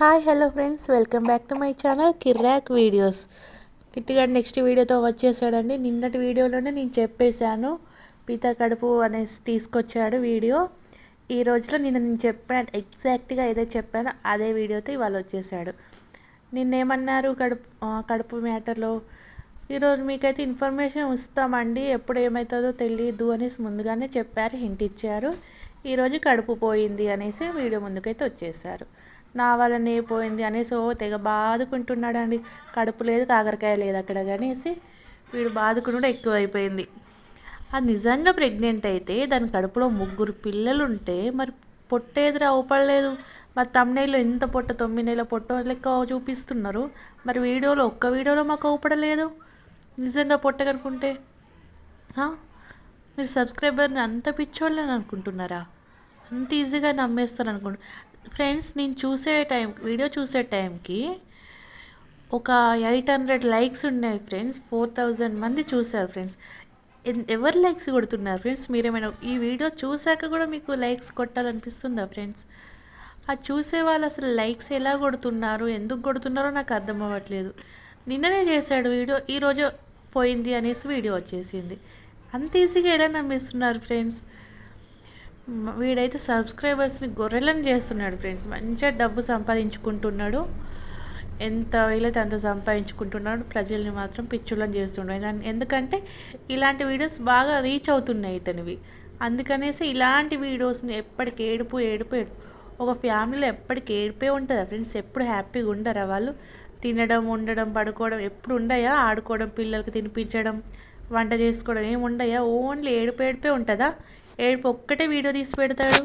Hi hello friends welcome back to my channel Kirrak videos కిట్టిగా next వీడియోతో వచ్చేసాడండి. నిన్నటి వీడియోలోనే నేను చెప్పేశాను. పీత కడుపు అనేసి తీసుకొచ్చాడు వీడియో ఈ రోజులో నిన్న నేను చెప్పిన ఎగ్జాక్ట్గా ఏదో చెప్పానో అదే వీడియోతో ఇవాళ వచ్చేసాడు. నిన్నేమన్నారు కడుపు కడుపు మ్యాటర్లో? ఈరోజు మీకైతే ఇన్ఫర్మేషన్ ఇస్తామండి. ఎప్పుడు ఏమవుతుందో తెలియదు అనేసి ముందుగానే చెప్పారు హింట్ ఇచ్చారు. ఈరోజు కడుపు పోయింది అనేసి వీడియో ముందుకైతే వచ్చేసారు. నా వల్లనే పోయింది అనేసి ఓ తెగ బాదుకుంటున్నాడండి. కడుపు లేదు కాకరకాయ లేదు అక్కడ అనేసి వీడు బాదుకునుడు ఎక్కువైపోయింది. అది నిజంగా ప్రెగ్నెంట్ అయితే దాని కడుపులో ముగ్గురు పిల్లలు ఉంటే మరి పొట్టేదిరా ఊపడలేదు. మరి తమ్నేలో ఎంత పొట్ట తొమ్మిది నెలల పొట్ట లెక్క చూపిస్తున్నారు. మరి వీడియోలో ఒక్క వీడియోలో మాకు ఊపడలేదు. నిజంగా పొట్ట కనుకుంటే మీరు సబ్స్క్రైబర్ని అంత పిచ్చోళ్ళని అనుకుంటున్నారా? అంత ఈజీగా నమ్మేస్తారు అనుకుంటు ఫ్రెండ్స్ నేను చూసే టైం వీడియో చూసే టైంకి ఒక ఎయిట్ హండ్రెడ్ లైక్స్ ఉన్నాయి ఫ్రెండ్స్. ఫోర్ థౌజండ్ మంది చూశారు ఫ్రెండ్స్. ఎవరు లైక్స్ కొడుతున్నారు ఫ్రెండ్స్? మీరేమైనా ఈ వీడియో చూశాక కూడా మీకు లైక్స్ కొట్టాలనిపిస్తుందా ఫ్రెండ్స్? ఆ చూసే వాళ్ళు అసలు లైక్స్ ఎలా కొడుతున్నారు? ఎందుకు కొడుతున్నారో నాకు అర్థం అవ్వట్లేదు. నిన్ననే చేశాడు వీడియో ఈరోజు పోయింది అనేసి వీడియో వచ్చేసింది. అంత ఈజీగా ఎలా నమ్మిస్తున్నారు ఫ్రెండ్స్? వీడైతే సబ్స్క్రైబర్స్ని గొర్రెలను చేస్తున్నాడు ఫ్రెండ్స్. మంచిగా డబ్బు సంపాదించుకుంటున్నాడు. ఎంత వీలైతే అంత సంపాదించుకుంటున్నాడు. ప్రజల్ని మాత్రం పిచ్చులను చేస్తున్నాడు ఎందుకంటే ఇలాంటి వీడియోస్ బాగా రీచ్ అవుతున్నాయి ఇతనివి. అందుకనేసి ఇలాంటి వీడియోస్ని ఎప్పటికి ఏడుపు ఏడుపు ఒక ఫ్యామిలీలో ఎప్పటికి ఏడిపే ఉంటుందా ఫ్రెండ్స్? ఎప్పుడు హ్యాపీగా ఉండరా వాళ్ళు? తినడం ఉండడం పడుకోవడం ఎప్పుడు ఉండయా? ఆడుకోవడం పిల్లలకి తినిపించడం వంట చేసుకోవడం ఏమి ఉండయా ఓన్లీ ఏడుపు ఏడిపే ఉంటుందా? ఏడుపు ఒక్కటే వీడియో తీసి పెడతాడు.